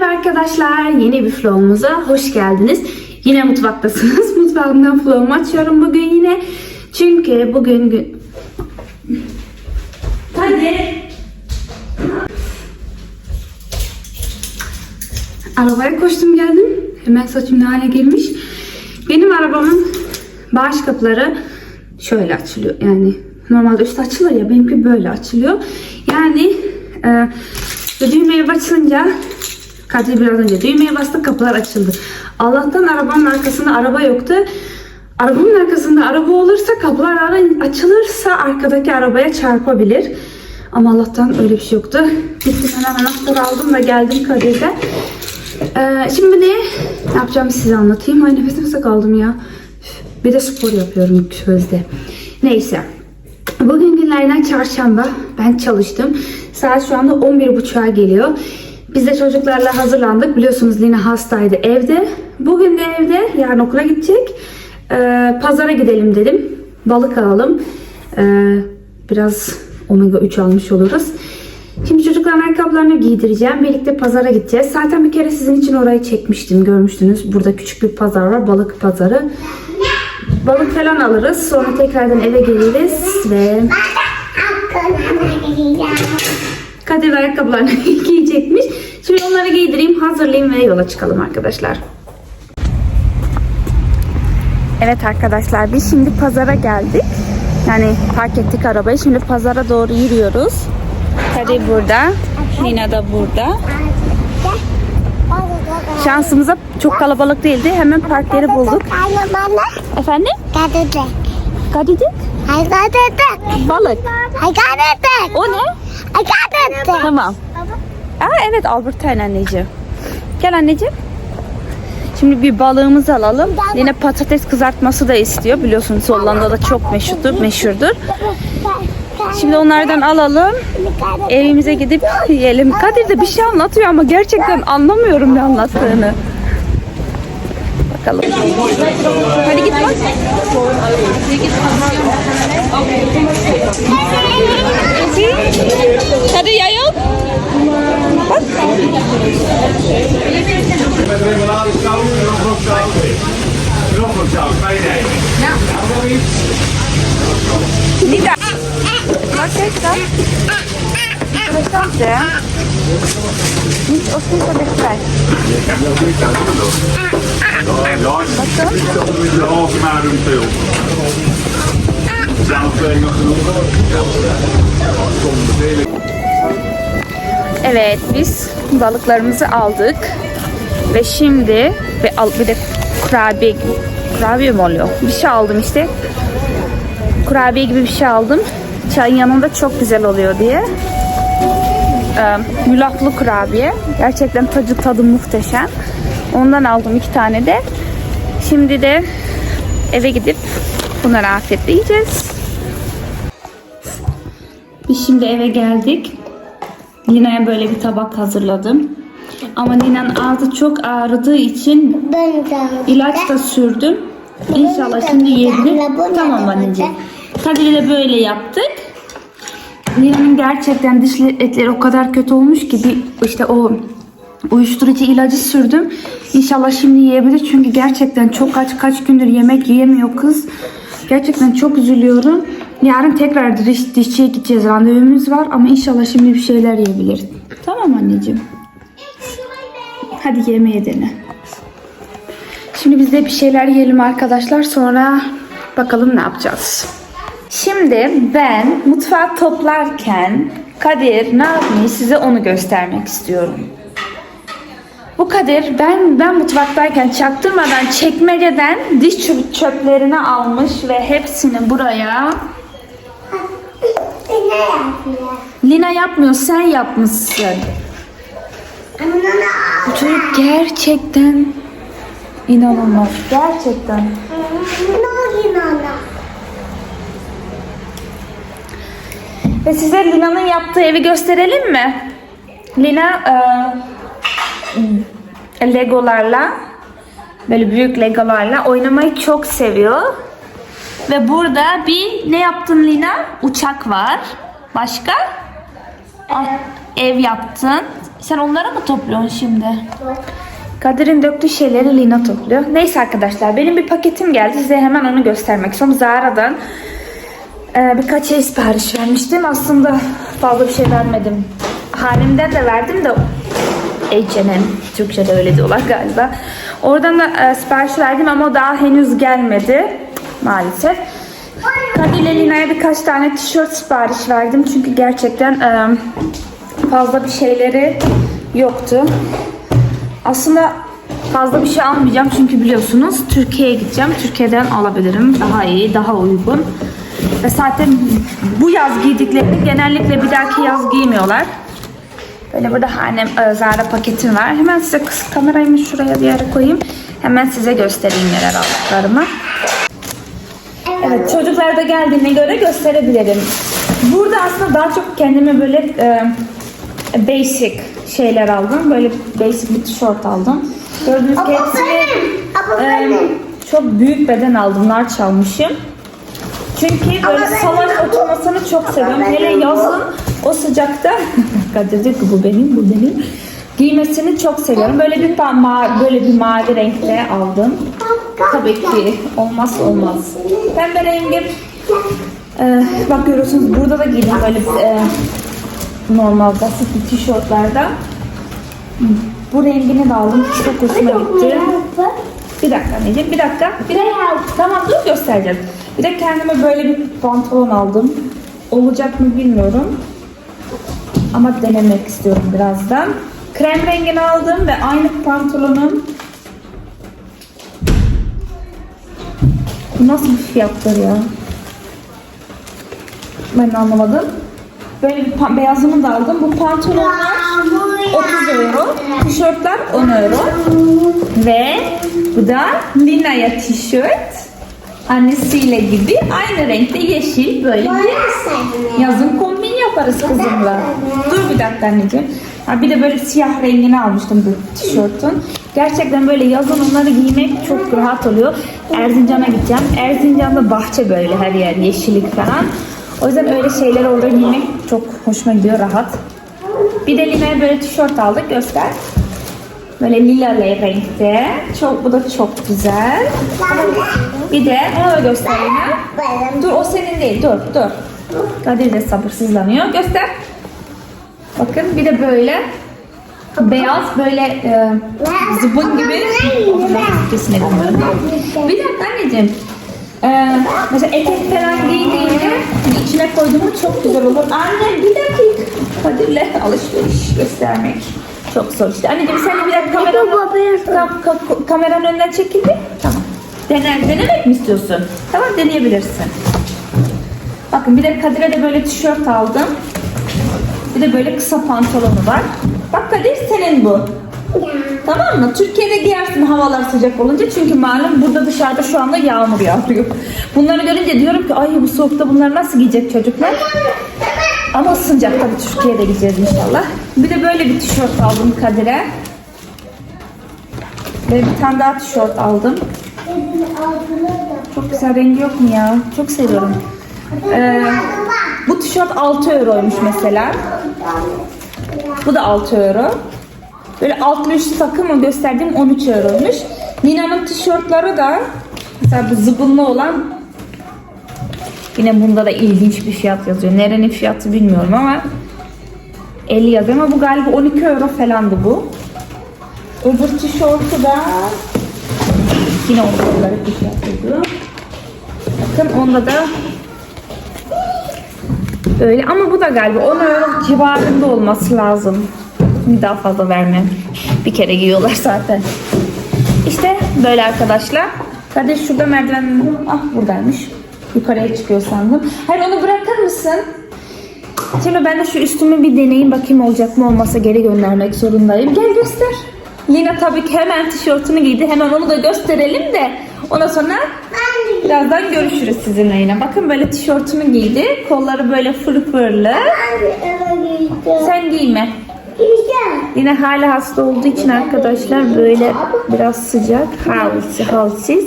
Merhaba arkadaşlar. Yeni bir vlogumuza hoş geldiniz. Yine mutfaktasınız. Mutfağımdan vlogumu açıyorum bugün yine. Çünkü bugün gün... Hadi. Arabaya koştum geldim. Hemen saçım ne hale gelmiş. Benim arabamın bağış kapıları şöyle açılıyor. Yani normalde üst açılır ya benimki böyle açılıyor. Yani e, düğmeye basınca Kadir biraz önce düğmeye bastı kapılar açıldı. Allah'tan arabanın arkasında araba yoktu. Arabanın arkasında araba olursa kapılar açılırsa arkadaki arabaya çarpabilir. Ama Allah'tan öyle bir şey yoktu. Gittim hemen anahtarı aldım ve geldim Kadir'de. Ee, şimdi ne? Yapacağımı size anlatayım. Ay nefes kaldım ya. Bir de spor yapıyorum sözde. Neyse. Bugün günlerden çarşamba. Ben çalıştım. Saat şu anda 11.30'a geliyor. Biz de çocuklarla hazırlandık. Biliyorsunuz Lina hastaydı evde. Bugün de evde. Yarın okula gidecek. Ee, pazara gidelim dedim. Balık alalım. Ee, biraz omega 3 almış oluruz. Şimdi çocukların ayakkabılarını giydireceğim. Birlikte pazara gideceğiz. Zaten bir kere sizin için orayı çekmiştim. Görmüştünüz. Burada küçük bir pazar var. Balık pazarı. Balık falan alırız. Sonra tekrardan eve geliriz ve Kadir ayakkabılarını giyecekmiş. Şimdi onları giydireyim, hazırlayayım ve yola çıkalım arkadaşlar. Evet arkadaşlar biz şimdi pazara geldik. Yani park ettik arabayı. Şimdi pazara doğru yürüyoruz. Kadir burada. Nina da burada. Şansımıza çok kalabalık değildi. Hemen park yeri bulduk. Efendim? Kadidik? Balık. O ne? Tamam. Aa evet Albertine anneciğim. Gel anneciğim. Şimdi bir balığımızı alalım. Yine patates kızartması da istiyor. Biliyorsunuz Hollanda'da çok meşhurdur. meşhurdur. Şimdi onlardan alalım. Evimize gidip yiyelim. Kadir de bir şey anlatıyor ama gerçekten anlamıyorum ne anlattığını. Bakalım. Hadi git bak. Hadi Met remoulade saus en nog wat saus. Nog wat saus, bij je Ja. Nou. Niet daar. Wat is dat? Interessant, hè? Niet of niet van dichtbij. Ik heb nog niet aan doen. Wat dan? Ik zal de halve maar doen, Zijn nog genoeg? Ja, dat komt. Evet biz balıklarımızı aldık. Ve şimdi ve al, bir de kurabiye kurabiye mi oluyor? Bir şey aldım işte. Kurabiye gibi bir şey aldım. Çayın yanında çok güzel oluyor diye. Ee, mülaflı kurabiye. Gerçekten tadı tadı muhteşem. Ondan aldım iki tane de. Şimdi de eve gidip bunları afiyetle yiyeceğiz. Biz şimdi eve geldik. Lina'ya böyle bir tabak hazırladım. Ama Lina'nın ağzı çok ağrıdığı için ilaç da sürdüm. İnşallah şimdi yiyebilir. Tamam anneciğim. Kadir'le böyle yaptık. Lina'nın gerçekten diş etleri o kadar kötü olmuş ki bir işte o uyuşturucu ilacı sürdüm. İnşallah şimdi yiyebilir çünkü gerçekten çok kaç kaç gündür yemek yiyemiyor kız. Gerçekten çok üzülüyorum. Yarın tekrar diş, dişçiye gideceğiz. Randevumuz var ama inşallah şimdi bir şeyler yiyebilir. Tamam anneciğim. Hadi yemeğe dene. Şimdi biz de bir şeyler yiyelim arkadaşlar. Sonra bakalım ne yapacağız. Şimdi ben mutfağı toplarken Kadir ne yapmış size onu göstermek istiyorum. Bu Kadir ben ben mutfaktayken çaktırmadan çekmeceden diş çöp- çöplerini almış ve hepsini buraya Lina yapmıyor sen yapmışsın. Bu çocuk gerçekten inanılmaz. Gerçekten. Ve size Lina'nın yaptığı evi gösterelim mi? Lina e, Legolarla böyle büyük Legolarla oynamayı çok seviyor. Ve burada bir ne yaptın Lina? Uçak var. Başka? Al, ev yaptın. Sen onları mı topluyorsun şimdi? Kadir'in döktüğü şeyleri Lina topluyor. Neyse arkadaşlar benim bir paketim geldi. Size hemen onu göstermek istiyorum. Zara'dan e, birkaç şey sipariş vermiştim. Aslında fazla bir şey vermedim. Halimden de verdim de H&M. Türkçe'de öyle diyorlar galiba. Oradan da e, sipariş verdim ama daha henüz gelmedi. Maalesef. Kadir ile Lina'ya birkaç tane tişört sipariş verdim. Çünkü gerçekten e, fazla bir şeyleri yoktu. Aslında fazla bir şey almayacağım çünkü biliyorsunuz Türkiye'ye gideceğim. Türkiye'den alabilirim. Daha iyi, daha uygun. Ve zaten bu yaz giydiklerini genellikle bir dahaki yaz giymiyorlar. Böyle burada annem e, Zara paketim var. Hemen size kız kamerayı şuraya bir yere koyayım. Hemen size göstereyim neler aldıklarımı. Evet çocuklar da geldiğine göre gösterebilirim. Burada aslında daha çok kendime böyle e, basic şeyler aldım. Böyle basic bir tişört aldım. Gördüğünüz gibi hepsini e, çok büyük beden aldım. Large almışım. Çünkü böyle salaş oturmasını çok seviyorum. Hele yazın o sıcakta Kadir diyor ki bu benim, bu benim. Giymesini çok seviyorum. Böyle bir ma- böyle bir mavi renkte aldım. Tabii ki olmaz olmaz. Pembe rengi e, bak görüyorsunuz burada da giydim böyle e, normal basit bir tişörtlerden. Bu rengini de aldım. Çok hoşuma gitti. Bir dakika anneciğim, bir dakika. Bir dakika. Tamam dur göstereceğim. Bir de kendime böyle bir pantolon aldım. Olacak mı bilmiyorum. Ama denemek istiyorum birazdan. Krem rengini aldım ve aynı pantolonun Bu nasıl bir fiyattır ya? Ben anlamadım. Böyle bir pa- beyazını da aldım. Bu pantolonlar 30 euro. Tişörtler 10 euro. Ve bu da Lina'ya tişört. Annesiyle gibi aynı renkte yeşil böyle bir yazın kombin yaparız kızımla. Dur bir dakika anneciğim. Ha, bir de böyle siyah rengini almıştım bu tişörtün. Gerçekten böyle yazın onları giymek çok rahat oluyor. Erzincan'a gideceğim. Erzincan'da bahçe böyle her yer yeşillik falan. O yüzden öyle şeyler orada giymek çok hoşuma gidiyor rahat. Bir de Lina'ya böyle tişört aldık göster. Böyle lila renkte. Çok, bu da çok güzel. Bir de onu da göstereyim. ha. Dur o senin değil. Dur dur. Kadir de sabırsızlanıyor. Göster. Bakın bir de böyle beyaz böyle e, zıbın gibi. Kesin bilmiyorum. Bir dakika anneciğim. Ee, mesela etek falan giydiğinde içine koyduğumu çok güzel olur. Anne bir dakika. Kadir'le alışveriş göstermek. Çok zor işte. Anneciğim sen bir dakika kameranın, kam, ka- kameranın önünden çekil bir. Tamam. Dene, denemek mi istiyorsun? Tamam deneyebilirsin. Bakın bir de Kadir'e de böyle tişört aldım. Bir de böyle kısa pantolonu var. Bak Kadir senin bu. Tamam mı? Türkiye'de giyersin havalar sıcak olunca çünkü malum burada dışarıda şu anda yağmur yağıyor. Bunları görünce diyorum ki ay bu soğukta bunları nasıl giyecek çocuklar? Ama ısınacak tabii Türkiye'de gideceğiz inşallah. Bir de böyle bir tişört aldım Kadir'e. Ve bir tane daha tişört aldım. Çok güzel rengi yok mu ya? Çok seviyorum. Ee, bu tişört 6 euroymuş mesela. Bu da 6 euro. Böyle altlı üstü takımı gösterdiğim 13 euroymuş. Nina'nın tişörtleri de mesela bu zıbınlı olan yine bunda da ilginç bir fiyat yazıyor. Nerenin fiyatı bilmiyorum ama 50 yazıyor ama bu galiba 12 euro falandı bu. Öbür tişörtü de yine 10 euroları fiyat yazıyor. Bakın onda da Böyle ama bu da galiba 10 euro civarında olması lazım. Bir daha fazla vermem. Bir kere giyiyorlar zaten. İşte böyle arkadaşlar. Kardeş şurada merdiven ah buradaymış. Yukarıya çıkıyor sandım. Hayır onu bırakır mısın? Şimdi ben de şu üstümü bir deneyeyim bakayım olacak mı olmasa geri göndermek zorundayım. Gel göster. Lina tabii ki hemen tişörtünü giydi. Hemen onu da gösterelim de ondan sonra birazdan görüşürüz sizinle yine. Bakın böyle tişörtümü giydi. Kolları böyle fırfırlı. Sen giyme. Yine hala hasta olduğu için arkadaşlar böyle biraz sıcak. Halsiz, halsiz.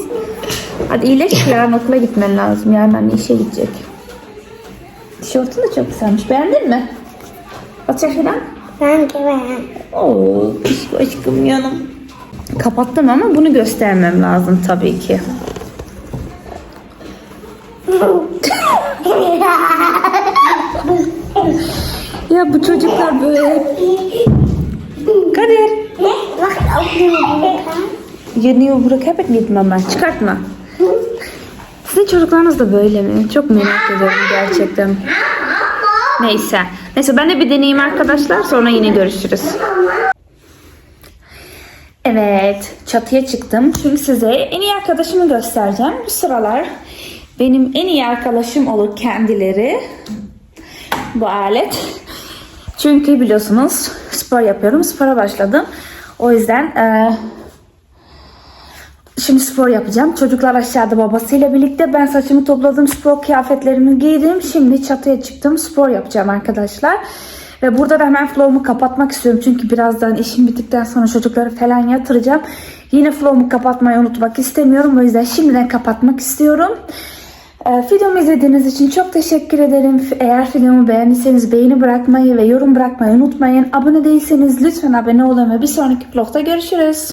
Hadi iyileş yarın okula gitmen lazım. Yarın anne işe gidecek. Tişörtün de çok güzelmiş. Beğendin mi? Atacak şuradan. Ben ben. Oo, aşkım yanım. Kapattım ama bunu göstermem lazım tabii ki. Ya bu çocuklar böyle. Kadir. Bak okuyorum. Yeni bırak hep gitmem ben. Çıkartma. Sizin çocuklarınız da böyle mi? Çok merak ediyorum gerçekten. Neyse. Neyse ben de bir deneyeyim arkadaşlar. Sonra yine görüşürüz. Evet. Çatıya çıktım. Şimdi size en iyi arkadaşımı göstereceğim. Bu sıralar benim en iyi arkadaşım olur kendileri. Bu alet. Çünkü biliyorsunuz spor yapıyorum. Spora başladım. O yüzden eee Şimdi spor yapacağım. Çocuklar aşağıda babasıyla birlikte. Ben saçımı topladım. Spor kıyafetlerimi giydim. Şimdi çatıya çıktım. Spor yapacağım arkadaşlar. Ve burada da hemen flow'umu kapatmak istiyorum. Çünkü birazdan işim bittikten sonra çocukları falan yatıracağım. Yine flow'umu kapatmayı unutmak istemiyorum. O yüzden şimdiden kapatmak istiyorum. Ee, videomu izlediğiniz için çok teşekkür ederim. Eğer videomu beğendiyseniz beğeni bırakmayı ve yorum bırakmayı unutmayın. Abone değilseniz lütfen abone olun ve bir sonraki vlogda görüşürüz.